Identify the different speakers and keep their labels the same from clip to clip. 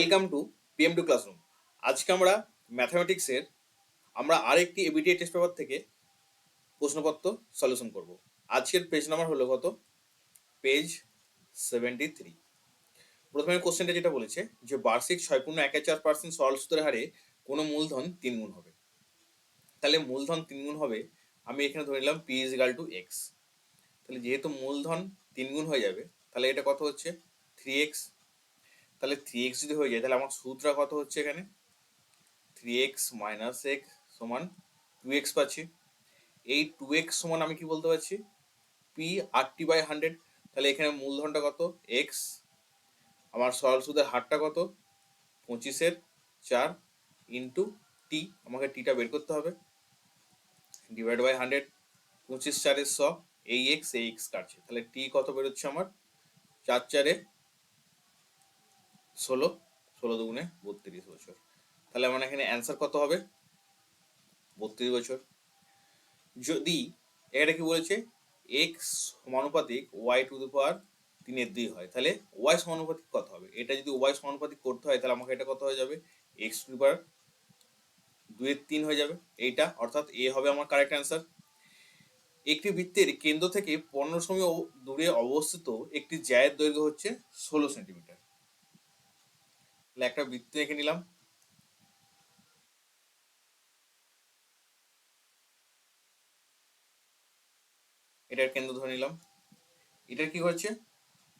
Speaker 1: welcome to PM two classroom আজকে আমরা ম্যাথামেটিক্সের আমরা আরেকটি এবিটিএ টেস্ট পেপার থেকে প্রশ্নপত্র সলিউশন করব আজকের পেজ নাম্বার হলো কত পেজ সেভেন্টি থ্রি প্রথমে কোশ্চেনটা যেটা বলেছে যে বার্ষিক ছয় পূর্ণ এক চার পার্সেন্ট সরল সুদের হারে কোনো মূলধন তিন গুণ হবে তাহলে মূলধন তিন গুণ হবে আমি এখানে ধরে নিলাম পি ইজ টু এক্স তাহলে যেহেতু মূলধন তিন গুণ হয়ে যাবে তাহলে এটা কত হচ্ছে থ্রি এক্স তাহলে থ্রি এক্স যদি হয়ে যায় তাহলে আমার সুদটা কত হচ্ছে এখানে থ্রি এক্স মাইনাস এক্স সমান টু এক্স পাচ্ছি এই টু এক্স সমান আমি কি বলতে পারছি P R T by hundred তাহলে এখানে মূলধনটা কত এক্স আমার সরল সুদের হারটা কত পঁচিশের চার ইন্টু টি আমাকে টিটা বের করতে হবে ডিভাইড বাই হান্ড্রেড পঁচিশ চারের শ এই এক্স এই এক্স কাটছে তাহলে টি কত বেরোচ্ছে আমার চার চারে ষোলো ষোলো দুগুণে বত্রিশ বছর তাহলে আমার এখানে অ্যান্সার কত হবে বত্রিশ বছর যদি এটা কি বলেছে এক্স সমানুপাতিক ওয়াই টু দি পাওয়ার তিনের দুই হয় তাহলে ওয়াই সমানুপাতিক কত হবে এটা যদি ওয়াই সমানুপাতিক করতে হয় তাহলে আমাকে এটা কত হয়ে যাবে এক্স টু দি পাওয়ার দুয়ের তিন হয়ে যাবে এইটা অর্থাৎ এ হবে আমার কারেক্ট অ্যান্সার একটি বৃত্তের কেন্দ্র থেকে পনেরো সময় দূরে অবস্থিত একটি জায়ের দৈর্ঘ্য হচ্ছে ষোলো সেন্টিমিটার তাহলে একটা বৃত্ত এঁকে নিলাম এটার কেন্দ্র ধরে নিলাম এটার কি হচ্ছে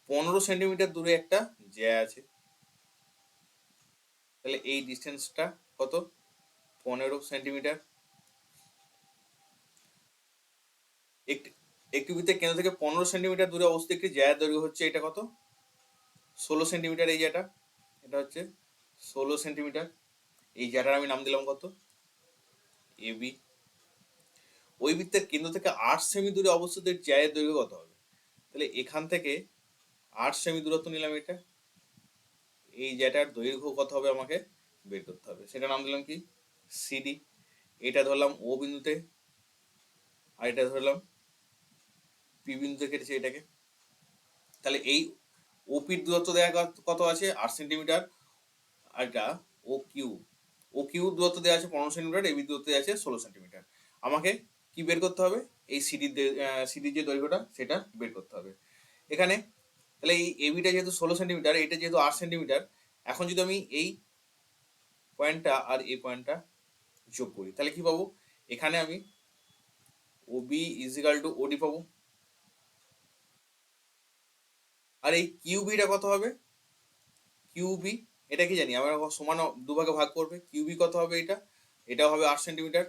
Speaker 1: পনেরো সেন্টিমিটার দূরে একটা জ্যা আছে তাহলে এই ডিস্টেন্সটা কত পনেরো সেন্টিমিটার একটি বৃত্তের কেন্দ্র থেকে পনেরো সেন্টিমিটার দূরে অবস্থিত একটি জ্যা দৈর্ঘ্য হচ্ছে এটা কত ষোলো সেন্টিমিটার এই জায়গাটা এটা হচ্ছে ষোলো সেন্টিমিটার এই জায়গাটার আমি নাম দিলাম কত এ বি ওই বৃত্তের কেন্দ্র থেকে আট সেমি দূরে অবস্থিত জায়ের দৈর্ঘ্য কত হবে তাহলে এখান থেকে আট সেমি দূরত্ব নিলাম এটা এই জায়গাটার দৈর্ঘ্য কত হবে আমাকে বের করতে হবে সেটা নাম দিলাম কি সিডি এটা ধরলাম ও বিন্দুতে আর এটা ধরলাম পি বিন্দুতে কেটেছে এটাকে তাহলে এই ওপির দূরত্ব দেয়া কত আছে আট সেন্টিমিটার আর এটা ও কিউ ও কিউ দূরত্ব দেওয়া আছে পনেরো সেন্টিমিটার এবি দূরত্ব দেওয়া আছে ষোলো সেন্টিমিটার আমাকে কি বের করতে হবে এই সিডির সিডির যে দৈর্ঘ্যটা সেটা বের করতে হবে এখানে তাহলে এই এবিটা যেহেতু ষোলো সেন্টিমিটার এটা যেহেতু আট সেন্টিমিটার এখন যদি আমি এই পয়েন্টটা আর এই পয়েন্টটা যোগ করি তাহলে কি পাবো এখানে আমি ওবি ইজিক্যাল টু ওডি পাবো আর এই কিউবিটা কত হবে কিউবি এটা কি জানি আমরা সমান দুভাগে ভাগ করবে কিউবি কত হবে এটা এটা হবে আট সেন্টিমিটার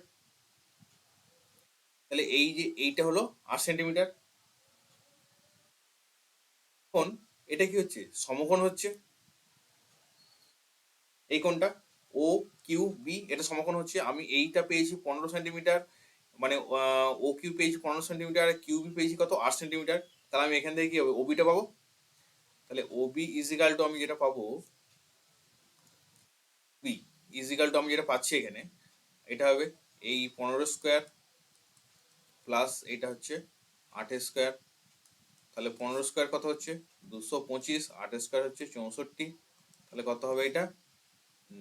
Speaker 1: তাহলে এই যে এইটা হলো আট সেন্টিমিটার কোন এটা কি হচ্ছে সমকোণ হচ্ছে এই কোণটা ও কিউ বি এটা সমকোণ হচ্ছে আমি এইটা পেয়েছি পনেরো সেন্টিমিটার মানে ও কিউ পেয়েছি পনেরো সেন্টিমিটার আর কিউবি পেয়েছি কত আট সেন্টিমিটার তাহলে আমি এখান থেকে কি হবে ওবিটা পাবো তাহলে ওবি ইজিকাল টু আমি যেটা পাবো বি ইজিকাল টু আমি যেটা পাচ্ছি এখানে এটা হবে এই পনেরো স্কোয়ার প্লাস এটা হচ্ছে আটের স্কোয়ার তাহলে পনেরো স্কোয়ার কত হচ্ছে দুশো পঁচিশ আট স্কোয়ার হচ্ছে চৌষট্টি তাহলে কত হবে এটা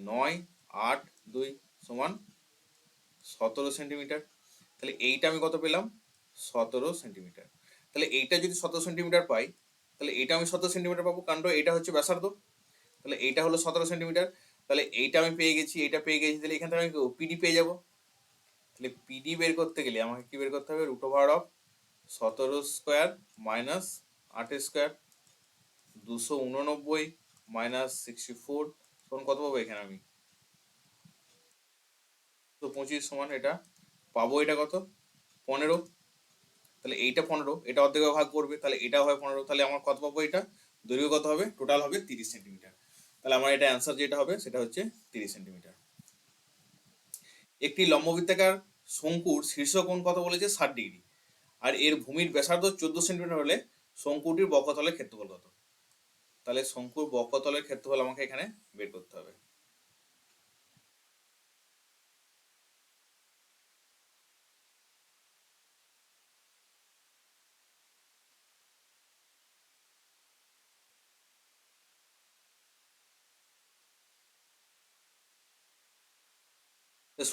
Speaker 1: নয় আট দুই সমান সতেরো সেন্টিমিটার তাহলে এইটা আমি কত পেলাম সতেরো সেন্টিমিটার তাহলে এইটা যদি সতেরো সেন্টিমিটার পাই তাহলে এটা আমি সতেরো সেন্টিমিটার পাবো কাণ্ড এটা হচ্ছে ব্যাসার্ধ তাহলে এইটা হলো সতেরো সেন্টিমিটার তাহলে এইটা আমি পেয়ে গেছি এটা পেয়ে গেছি তাহলে এখান থেকে আমি পিডি পেয়ে যাবো তাহলে পিডি বের করতে গেলে আমাকে কি বের করতে হবে রুট ওভার অফ সতেরো স্কোয়ার মাইনাস আট স্কোয়ার দুশো উননব্বই মাইনাস সিক্সটি ফোর তখন কত পাবো এখানে আমি তো পঁচিশ সমান এটা পাবো এটা কত পনেরো তাহলে এইটা পনেরো এটা অর্ধেক ভাগ করবে তাহলে এটা হয় পনেরো তাহলে আমার কত পাবো এটা দৈর্ঘ্য কত হবে টোটাল হবে তিরিশ সেন্টিমিটার তাহলে আমার এটা অ্যান্সার যেটা হবে সেটা হচ্ছে তিরিশ সেন্টিমিটার একটি লম্ববৃত্তাকার শঙ্কুর শীর্ষকোণ কত বলেছে ষাট ডিগ্রি আর এর ভূমির ব্যাসার্ধ চোদ্দ সেন্টিমিটার হলে শঙ্কুটির বক্ষতলের ক্ষেত্রফল কত তাহলে শঙ্কুর বক্ষতলের ক্ষেত্রফল আমাকে এখানে বের করতে হবে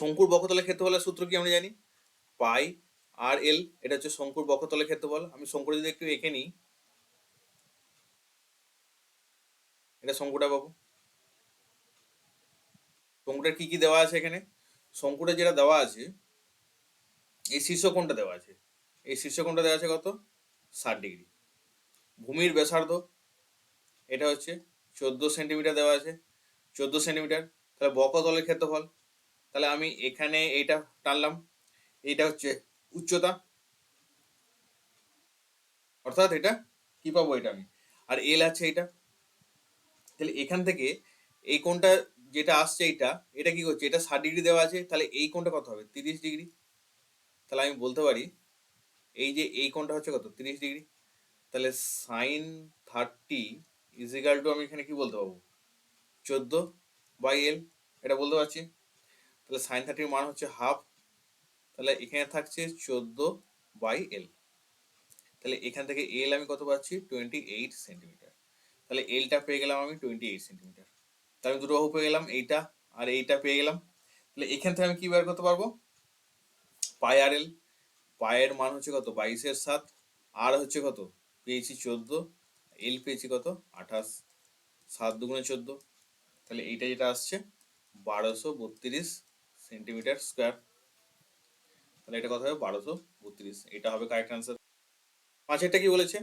Speaker 1: শঙ্কুর বকতলের ক্ষেত্রফলের সূত্র কি আমরা জানি পাই আর এল এটা হচ্ছে শঙ্কুর বকতলের ক্ষেত্রফল আমি শঙ্কুর যদি একটু এঁকে নিই এটা শঙ্কুটা পাবো শঙ্কুটার কি কি দেওয়া আছে এখানে শঙ্কুটা যেটা দেওয়া আছে এই শীর্ষকোণটা দেওয়া আছে এই শীর্ষকোণটা দেওয়া আছে কত ষাট ডিগ্রি ভূমির ব্যাসার্ধ এটা হচ্ছে চোদ্দো সেন্টিমিটার দেওয়া আছে চোদ্দো সেন্টিমিটার তাহলে বকতলের ক্ষেত্রফল তাহলে আমি এখানে এটা টানলাম এটা হচ্ছে উচ্চতা অর্থাৎ এটা কি পাবো এটা আমি আর এল আছে এটা তাহলে এখান থেকে এই কোনটা যেটা আসছে এটা এটা কি করছে এটা ষাট ডিগ্রি দেওয়া আছে তাহলে এই কোনটা কত হবে তিরিশ ডিগ্রি তাহলে আমি বলতে পারি এই যে এই কোনটা হচ্ছে কত তিরিশ ডিগ্রি তাহলে সাইন থার্টি ইজিক্যাল টু আমি এখানে কি বলতে পারবো চোদ্দো বাই এল এটা বলতে পারছি তাহলে সাইন থার্টির মান হচ্ছে হাফ তাহলে এখানে থাকছে চোদ্দো বাই এল তাহলে এখান থেকে এল আমি কত পাচ্ছি টোয়েন্টি এইট সেন্টিমিটার তাহলে এলটা পেয়ে গেলাম আমি টোয়েন্টি এইট সেন্টিমিটার তাহলে আমি দুটো বাহু পেয়ে গেলাম এইটা আর এইটা পেয়ে গেলাম তাহলে এখান থেকে আমি কি বের করতে পারবো পাই আর এল পায়ের মান হচ্ছে কত বাইশের সাত আর হচ্ছে কত পেয়েছি চোদ্দ এল পেয়েছি কত আঠাশ সাত দুগুণে চোদ্দ তাহলে এইটা যেটা আসছে বারোশো বত্রিশ সেন্টিমিটার স্কোয়ার তাহলে এটা কথা হবে বারোশো বত্রিশ এটা হবে কারেক্ট আনসার পাঁচেরটা কি বলেছে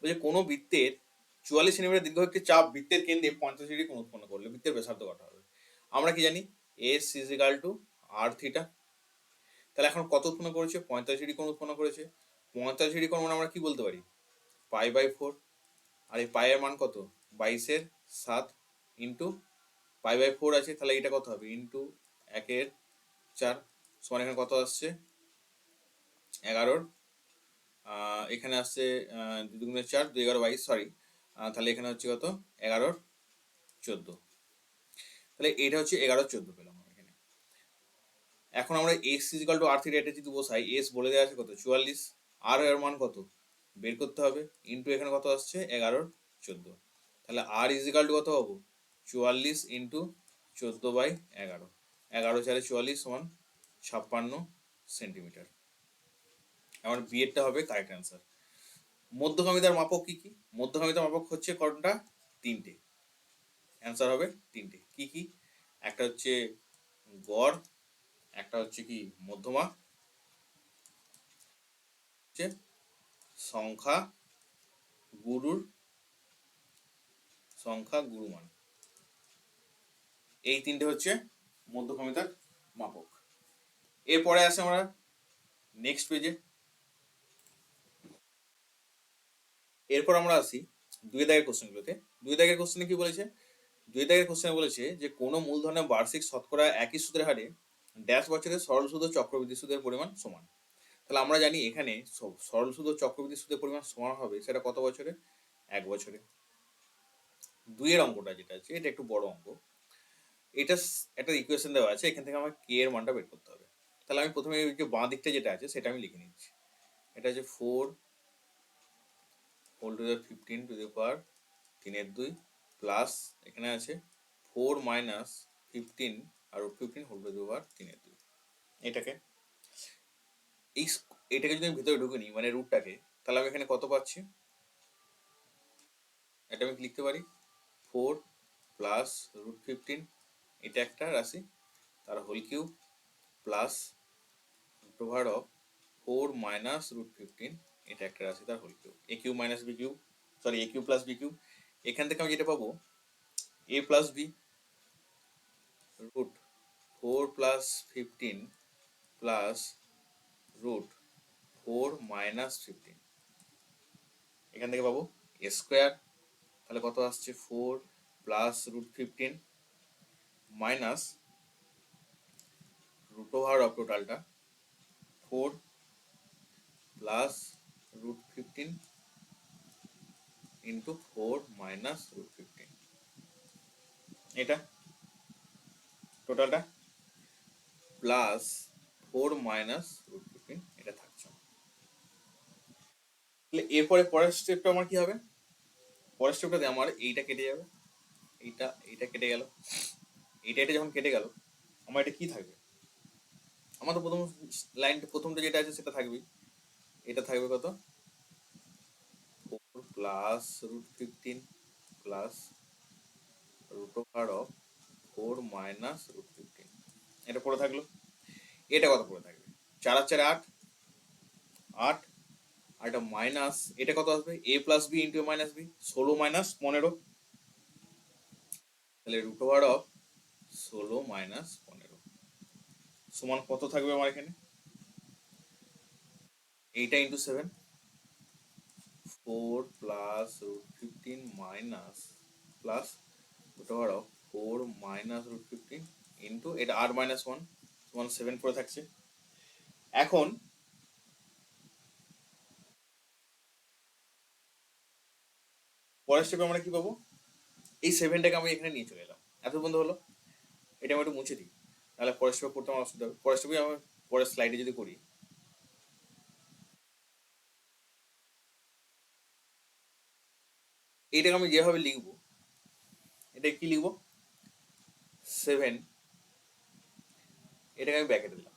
Speaker 1: বলছে কোনো বৃত্তের চুয়াল্লিশ সেন্টিমিটার দীর্ঘ একটি চাপ বৃত্তের কেন্দ্রে পঞ্চাশ ডিগ্রি কোণ উৎপন্ন করলে বৃত্তের ব্যাসার্ধ কত হবে আমরা কি জানি S is equal to R theta তাহলে এখন কত উৎপন্ন করেছে পঁয়তাল্লিশ ডিগ্রি কোণ উৎপন্ন করেছে পঁয়তাল্লিশ ডিগ্রি কোণ মানে আমরা কি বলতে পারি পাই বাই ফোর আর এই পায়ের মান কত বাইশের সাত ইন্টু পাই বাই ফোর আছে তাহলে এটা কত হবে ইন্টু একের চার সমান এখানে কত আসছে এগারোর এখানে আসছে দুগুণের চার দুই এগারো বাইশ সরি তাহলে এখানে হচ্ছে কত এগারোর চোদ্দ তাহলে এটা হচ্ছে এগারো চোদ্দ পেলাম এখানে এখন আমরা X is equal to R three এটা যদি বসাই এস বলে দেওয়া আছে কত চুয়াল্লিশ আর এর মান কত বের করতে হবে ইন্টু এখানে কত আসছে এগারোর চোদ্দ তাহলে আর ইজিক্যাল টু কত হবো চুয়াল্লিশ ইন্টু চোদ্দো বাই এগারো এগারো চারে চুয়াল্লিশ ওয়ান ছাপ্পান্ন সেন্টিমিটার আমার বিয়েরটা হবে কারেক্ট অ্যান্সার মধ্যগামিতার মাপক কি কি মধ্যগামিতার মাপক হচ্ছে কোনটা তিনটে অ্যান্সার হবে তিনটে কি কি একটা হচ্ছে গড় একটা হচ্ছে কি মধ্যমা হচ্ছে সংখ্যা গুরুর সংখ্যা গুরুমান এই তিনটে হচ্ছে মধ্যভূমিতার মাপক এরপরে আছে আমরা নেক্সট পেজে এরপর আমরা আসি দুই দাগের কোশ্চেনগুলোতে দুই দাগের কোশ্চেনে কি বলেছে দুই দাগের কোশ্চেনে বলেছে যে কোনো মূলধনের বার্ষিক শতকরা একই সুদের হারে ড্যাশ বছরের সরল সুদ ও চক্রবৃদ্ধি সুদের পরিমাণ সমান তাহলে আমরা জানি এখানে সরল সুদ ও চক্রবৃদ্ধি সুদের পরিমাণ সমান হবে সেটা কত বছরে এক বছরে দুইয়ের অঙ্কটা যেটা আছে এটা একটু বড় অঙ্ক এটা একটা ইকুয়েশন দেওয়া আছে এখান থেকে আমার কে এর মানটা বের করতে হবে তাহলে আমি প্রথমে এই যে বাঁ দিকটা যেটা আছে সেটা আমি লিখে নিচ্ছি এটা হচ্ছে four whole to the fifteen to the power তিনের দুই প্লাস এখানে আছে ফোর মাইনাস ফিফটিন আর fifteen whole to the power তিনের দুই এটাকে এই এটাকে যদি আমি ভিতরে ঢুকে নিই মানে রুটটাকে তাহলে আমি এখানে কত পাচ্ছি এটা আমি লিখতে পারি ফোর প্লাস রুট ফিফটিন এটা একটা রাশি তার whole cube plus power of four minus root fifteen এটা একটা রাশি তার whole cube A cube minus B cube sorry A cube plus B cube এখান থেকে আমি যেটা পাবো A plus B root four plus fifteen plus root four minus fifteen এখান থেকে পাবো এ স্কোয়ার তাহলে কত আসছে four plus root fifteen minus root over of টোটালটা four plus root fifteen into four minus root fifteen এটা টোটালটা plus four minus root fifteen এটা থাকছে তাহলে এরপরে পরের স্টেপটা আমার কি হবে পরের স্টেপটাতে আমার এইটা কেটে যাবে এইটা এইটা কেটে গেল এটা এটা যখন কেটে গেল আমার এটা কি থাকবে আমার তো প্রথম লাইনটা প্রথমটা যেটা আছে সেটা থাকবেই এটা থাকবে কত four plus root fifteen plus root of four minus root fifteen এটা পড়ে থাকলো এটা কত পড়ে থাকবে চার আর চারে আট আট আর এটা মাইনাস এটা কত আসবে A plus B into minus B ষোলো মাইনাস পনেরো তাহলে রুট অফ ষোলো মাইনাস পনেরো সমান কত থাকবে আমার এখানে এইটা into seven four plus root fifteen minus plus ওটা বারো four minus root fifteen into এটা আর মাইনাস ওয়ান সমান সেভেন ফোর থাকছে এখন পরের স্টেপে আমরা কি পাবো এই সেভেনটাকে আমি এখানে নিয়ে চলে এলাম এত বন্ধু হলো এটা আমি একটু মুছে দিই নাহলে পরের ছবি পড়তে আমার অসুবিধা হবে পরের ছবি আমার পরের স্লাইডে যদি করি এইটাকে আমি যেভাবে লিখব এটা কি লিখব সেভেন এটাকে আমি ব্যাকেটে দিলাম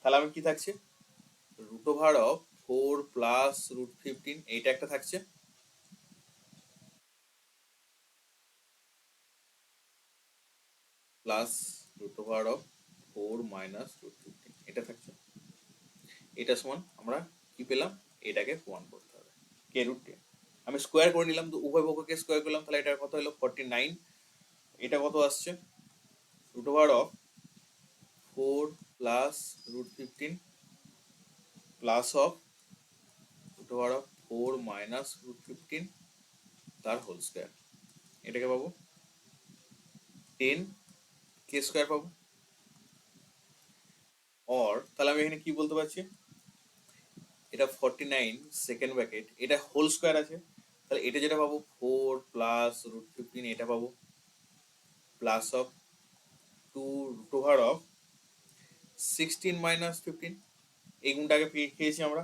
Speaker 1: তাহলে আমি কি থাকছে root over of four plus root fifteen এইটা একটা থাকছে plus root over of four minus root fifteen এটা থাকছে এটা সমান আমরা কি পেলাম এটাকে ওয়ান করতে হবে কে রুট টেন আমি স্কোয়ার করে নিলাম তো উভয় পক্ষকে স্কোয়ার করলাম তাহলে এটা কত হলো ফর্টি নাইন এটা কত আসছে root over of four plus root fifteen plus of root over of four minus root fifteen তার হোল স্কোয়ার এটাকে পাবো টেন কে স্কোয়ার পাবো অর তাহলে আমি এখানে কি বলতে পারছি এটা ফর্টি নাইন সেকেন্ড ব্যাকেট এটা হোল স্কোয়ার আছে তাহলে এটা যেটা পাবো ফোর প্লাস রুট ফিফটিন এটা পাবো plus of two root over of sixteen minus fifteen এই গুণটাকে খেয়েছি আমরা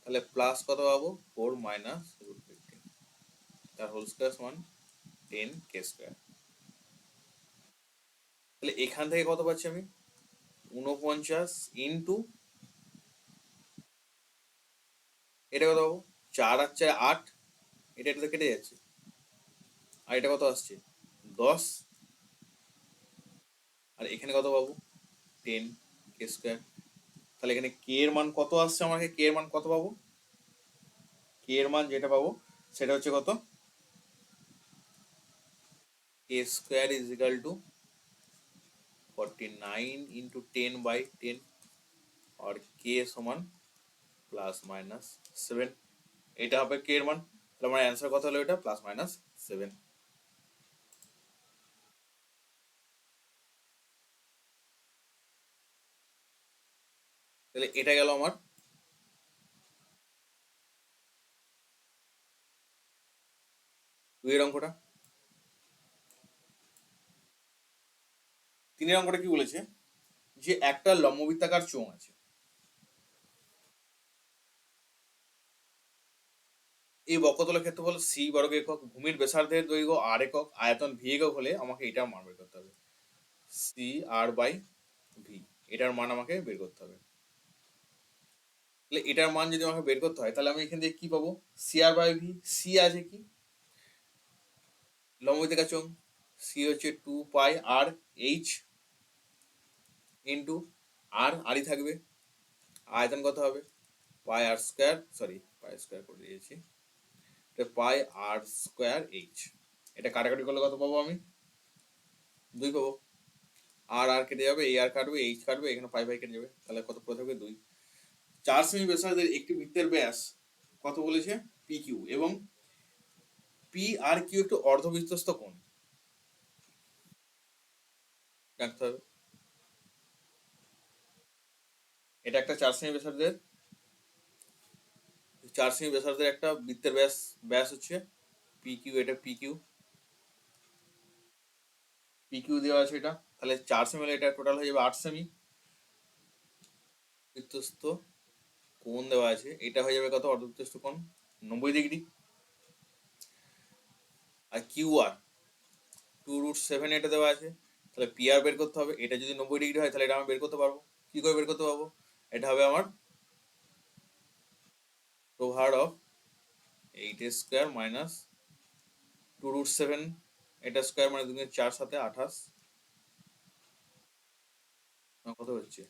Speaker 1: তাহলে প্লাস কত পাবো ফোর মাইনাস রুট ফিফটিন তার হোল স্কোয়ার সমান টেন কে স্কোয়ার তাহলে এখান থেকে কত পাচ্ছি আমি উনপঞ্চাশ ইন্টু এটা কত পাবো চার আর চার আট এটা এটাতে কেটে যাচ্ছে আর এটা কত আসছে দশ আর এখানে কত পাবো টেন কে স্কোয়ার তাহলে এখানে কে এর মান কত আসছে আমাকে কে এর মান কত পাবো কে এর মান যেটা পাবো সেটা হচ্ছে কত K square is equal to forty nine into ten by ten আর সমান প্লাস মাইনাস সেভেন এটা হবে কে এর মান তাহলে আমার অ্যান্সার কত হলো এটা প্লাস মাইনাস সেভেন তাহলে এটা গেল আমার দুইয়ের অঙ্কটা তিনের অঙ্কটা কি বলেছে যে একটা লম্ববৃত্তাকার চোঙ আছে এই বক্রতলের ক্ষেত্রফল সি বর্গ একক ভূমির বেসার্ধের দৈর্ঘ্য আর একক আয়তন ভি একক হলে আমাকে এটা মান বের করতে হবে সি আর বাই ভি এটার মান আমাকে বের করতে হবে তাহলে এটার মান যদি আমাকে বের করতে হয় তাহলে আমি এখান থেকে কি পাবো C R by V C আছে কি লম্ববৃত্তাকার চোঙ সি হচ্ছে two pi R H into R আরই থাকবে আয়তন কত হবে pi R square sorry pi square করে দিয়েছি এটা পাই আর স্কোয়ার এইচ এটা কাটাকাটি করলে কত পাবো আমি দুই পাবো আর আর কেটে যাবে এই আর কাটবে এইচ কাটবে এখানে পাই পাই কেটে যাবে তাহলে কত পড়ে থাকবে দুই চার সেমি ব্যাসার্ধের একটি বৃত্তের ব্যাস কত বলেছে পি কিউ এবং পি আর কিউ একটু অর্ধবিস্তস্ত কোণ রাখতে হবে এটা একটা চার সেমি ব্যাসার্ধের চার সেমি ব্যাসার্ধের একটা বৃত্তের ব্যাস ব্যাস হচ্ছে পি কিউ এটা পি কিউ পি কিউ দেওয়া আছে এটা তাহলে চার সেমি এটা টোটাল হয়ে যাবে আট সেমি বৃত্তস্থ কোণ দেওয়া আছে এটা হয়ে যাবে কত অর্ধবৃত্তস্থ কোণ নব্বই ডিগ্রি আর Q R two root seven এটা দেওয়া আছে তাহলে পি আর বের করতে হবে এটা যদি নব্বই ডিগ্রি হয় তাহলে এটা আমি বের করতে পারবো কি করে বের করতে পারবো এটা হবে আমার power of eight square minus two root seven এটা স্কোয়ার মানে দুগুণে চার সাথে আঠাশ কত হচ্ছে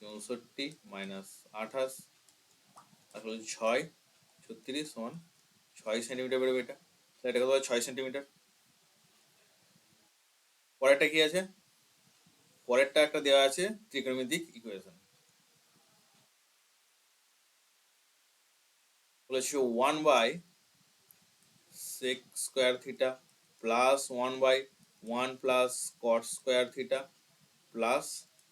Speaker 1: চৌষট্টি মাইনাস আঠাশ আসলে মানে ছয় ছত্রিশ সমান ছয় সেন্টিমিটার বেরোবে এটা তাহলে এটা কত ছয় সেন্টিমিটার পরেরটা কি আছে পরেরটা একটা দেওয়া আছে ত্রিকোণমিতিক ইকুয়েশন বলেছি one by six square theta plus one by one plus cot square theta plus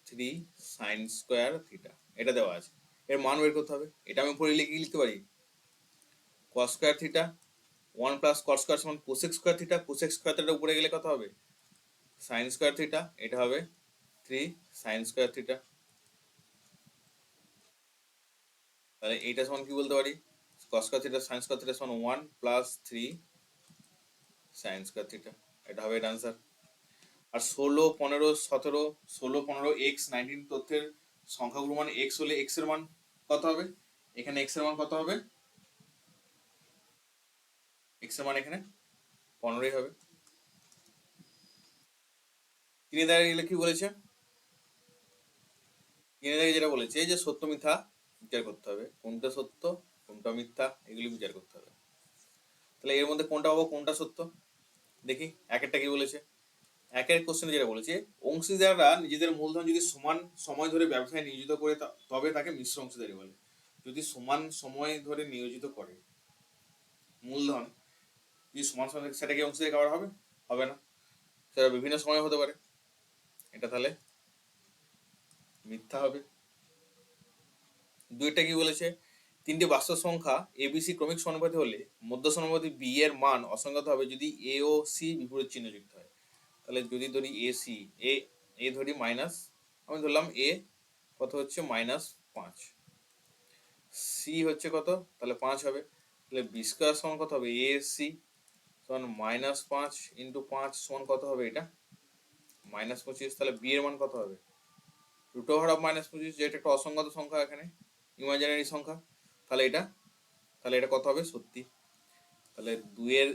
Speaker 1: three sine square theta এটা দেওয়া আছে এর মান বের করতে হবে এটা আমি উপরে লিখে লিখতে পারি cos square theta one plus cot square সমান cosec square theta cosec square theta উপরে গেলে কত হবে সাইন স্কোয়ার থিটা এটা হবে থ্রি সাইন স্কোয়ার থিটা তাহলে এইটা সমান কি বলতে পারি cos cos theta sin cos theta is 1 plus 3 sin cos theta এটা হবে এটা आंसर আর 16 15 17 16 15 x 19 তথ্যের সংখ্যাগুলো মান x হলে x এর মান কত হবে এখানে x এর মান কত হবে x এর মান এখানে 15ই হবে তিনি দ্বারা কি বলেছে তিনি দ্বারা যেটা বলেছে যে সত্য মিথ্যা বিচার করতে হবে কোনটা সত্য কোনটা মিথ্যা এগুলি বিচার করতে হবে তাহলে এর মধ্যে কোনটা হবো কোনটা সত্য দেখি একেরটা কি বলেছে একের কোশ্চেন যেটা বলেছে অংশীদাররা নিজেদের মূলধন যদি সমান সময় ধরে ব্যবসায় নিয়োজিত করে তবে তাকে মিশ্র অংশীদারি বলে যদি সমান সময় ধরে নিয়োজিত করে মূলধন যদি সমান সময় সেটা কি অংশীদারি করা হবে হবে না সেটা বিভিন্ন সময় হতে পারে এটা তাহলে মিথ্যা হবে দুইটা কি বলেছে তিনটি বাস্তব সংখ্যা এবিসি ক্রমিক সমানুপাতে হলে মধ্য সমানুপাতে বি এর মান অসংগত হবে যদি এ ও সি বিপরীত চিহ্ন যুক্ত হয় তাহলে যদি ধরি এ সি এ এ ধরি মাইনাস আমি ধরলাম এ কত হচ্ছে মাইনাস পাঁচ সি হচ্ছে কত তাহলে পাঁচ হবে তাহলে বি স্কোয়ার সমান কত হবে এ সি সমান মাইনাস পাঁচ ইন্টু পাঁচ সমান কত হবে এটা মাইনাস পঁচিশ তাহলে বি এর মান কত হবে রুট ওভার অফ মাইনাস পঁচিশ যেটা একটা অসংগত সংখ্যা এখানে ইমাজিনারি সংখ্যা তাহলে এটা তাহলে এটা কত হবে সত্যি তাহলে দুয়ের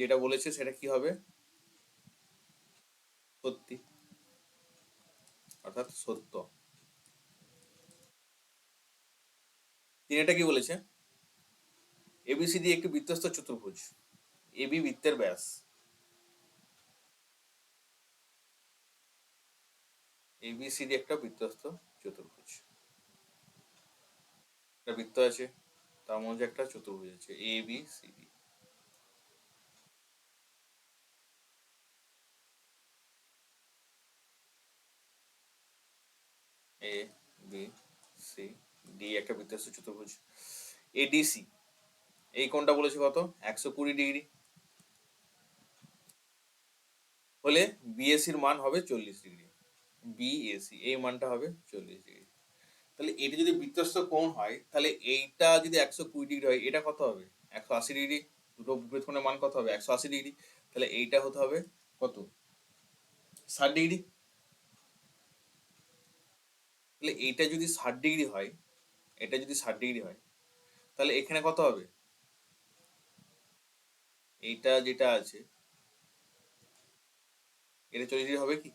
Speaker 1: যেটা বলেছে সেটা কি হবে সত্যি অর্থাৎ সত্য তিনি এটা কি বলেছে এবিসিডি একটি বৃত্তস্থ চতুর্ভুজ এবি বৃত্তের ব্যাস এবিসিডি একটা বৃত্তস্থ চতুর্ভুজ একটা বৃত্ত আছে তার মধ্যে একটা চতুর্ভুজ আছে A B C D A B C D একটা বৃত্ত আছে চতুর্ভুজ এডিসি এই কোনটা বলেছে কত একশো কুড়ি ডিগ্রি হলে বিএসির মান হবে চল্লিশ ডিগ্রি বিএসি এই মানটা হবে চল্লিশ ডিগ্রি তাহলে এটা যদি বৃত্তস্থ কোণ হয় তাহলে এইটা যদি একশো কুড়ি ডিগ্রি হয় এটা কত হবে একশো আশি ডিগ্রি দুটো বিপরীত কোণের মান কত হবে একশো আশি ডিগ্রি তাহলে এইটা হতে হবে কত ষাট ডিগ্রি তাহলে এইটা যদি ষাট ডিগ্রি হয় এটা যদি ষাট ডিগ্রি হয় তাহলে এখানে কত হবে এইটা যেটা আছে এটা চল্লিশ ডিগ্রি হবে কি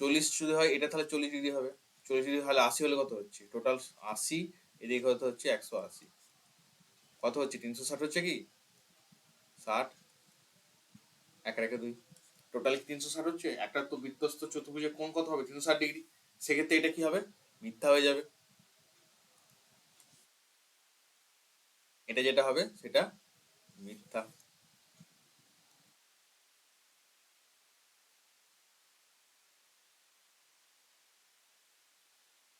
Speaker 1: চল্লিশ যদি হয় এটা তাহলে চল্লিশ ডিগ্রি হবে চল্লিশ ডিগ্রি তাহলে আশি হলে কত হচ্ছে টোটাল আশি এদিকে কত হচ্ছে একশো আশি কত হচ্ছে তিনশো ষাট হচ্ছে কি ষাট এক রেখে দুই টোটাল তিনশো ষাট হচ্ছে একটা তো বিধ্বস্ত চতুর্ভুজে কোন কত হবে তিনশো ষাট ডিগ্রি সেক্ষেত্রে এটা কি হবে মিথ্যা হয়ে যাবে এটা যেটা হবে সেটা মিথ্যা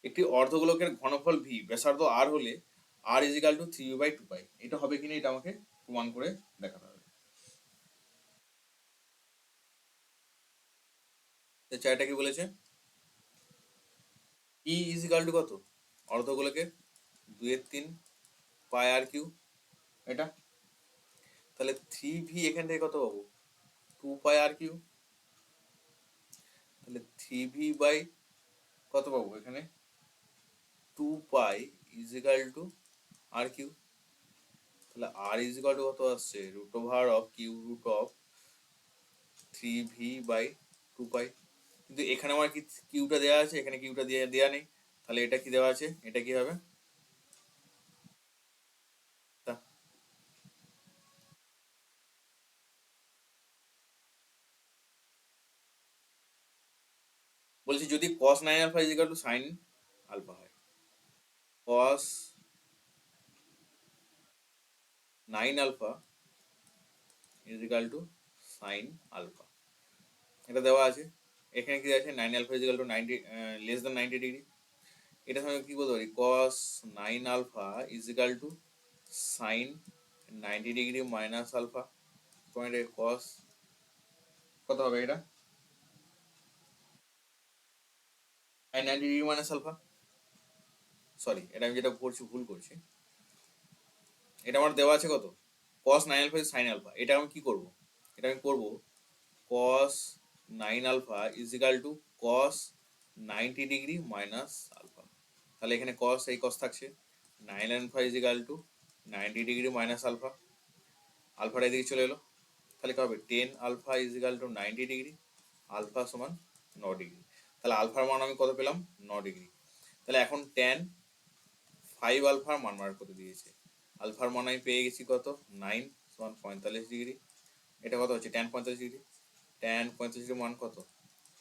Speaker 1: একটি অর্ধগোলকের ঘনফল ভি ব্যাসার্ধ আর হলে R is equal to three by two pi এটা হবে কিনা এটা আমাকে প্রমাণ করে দেখাতে হবে চারটা কি বলেছে ই ইজ ইকাল টু কত অর্ধগোলকে দুয়ের তিন পাই আর কিউ এটা তাহলে থ্রি ভি এখান থেকে কত পাবো টু পাই আর কিউ তাহলে থ্রি ভি বাই কত পাবো এখানে two pi is equal to R cube তাহলে আর ইজিক্যাল টু কত আসছে root over of cube root of three V by two pi কিন্তু এখানে আমার কি কিউটা দেওয়া আছে এখানে কিউটা দেওয়া দেওয়া নেই তাহলে এটা কি দেওয়া আছে এটা কি হবে বলছি যদি cos 9 alpha is to sine alpha হয় cos 9 alpha is equal to sin alpha এটা দেওয়া আছে এখানে কি আছে 9 alpha is equal to 90 less than 90 degree এটা সঙ্গে কি বলতে পারি cos 9 alpha is equal to sin 90 degree minus alpha পয়েন্টে cos কত হবে এটা 90 ডিগ্রি মাইনাস আলফা সরি এটা আমি যেটা করছি ভুল করছি এটা আমার দেওয়া আছে কত cos nine alpha sine alpha এটা আমি কি করব এটা আমি করব cos nine alpha is equal to cos ninety degree minus alpha তাহলে এখানে কস এই কস থাকছে nine alpha is equal to ninety degree minus alpha আলফাটা এদিকে চলে এলো তাহলে কী হবে ten alpha is equal to ninety degree alpha সমান ন ডিগ্রি তাহলে আলফার মান আমি কত পেলাম ন ডিগ্রি তাহলে এখন টেন ফাইভ আলফার মান বার করে দিয়েছে আলফার মান আমি পেয়ে গেছি কত নাইন সমান পঁয়তাল্লিশ ডিগ্রি এটা কত হচ্ছে ট্যান পঁয়তাল্লিশ ডিগ্রি ট্যান পঁয়তাল্লিশ ডিগ্রি মান কত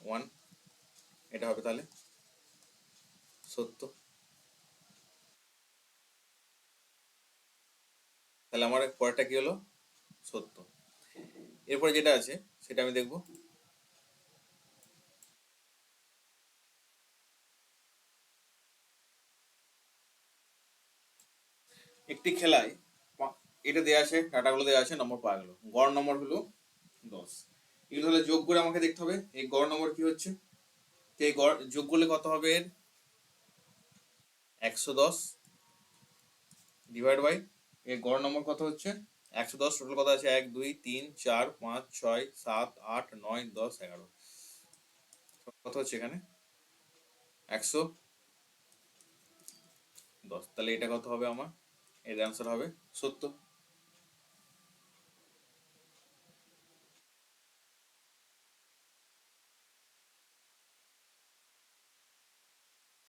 Speaker 1: ওয়ান এটা হবে তাহলে সত্তর তাহলে আমার পরেরটা কি হলো সত্য এরপরে যেটা আছে সেটা আমি দেখবো একটি খেলায় এটা দেওয়া আছে ডাটাগুলো দেওয়া আছে নম্বর পাওয়া গেল গড় নম্বর হলো দশ এগুলো তাহলে যোগ করে আমাকে দেখতে হবে এই গড় নম্বর কি হচ্ছে তো এই গড় যোগ করলে কত হবে এর একশো দশ ডিভাইড বাই এর গড় নম্বর কত হচ্ছে একশো দশ টোটাল কত আছে এক দুই তিন চার পাঁচ ছয় সাত আট নয় দশ এগারো কত হচ্ছে এখানে একশো দশ তাহলে এটা কত হবে আমার এর অ্যান্সার হবে সত্য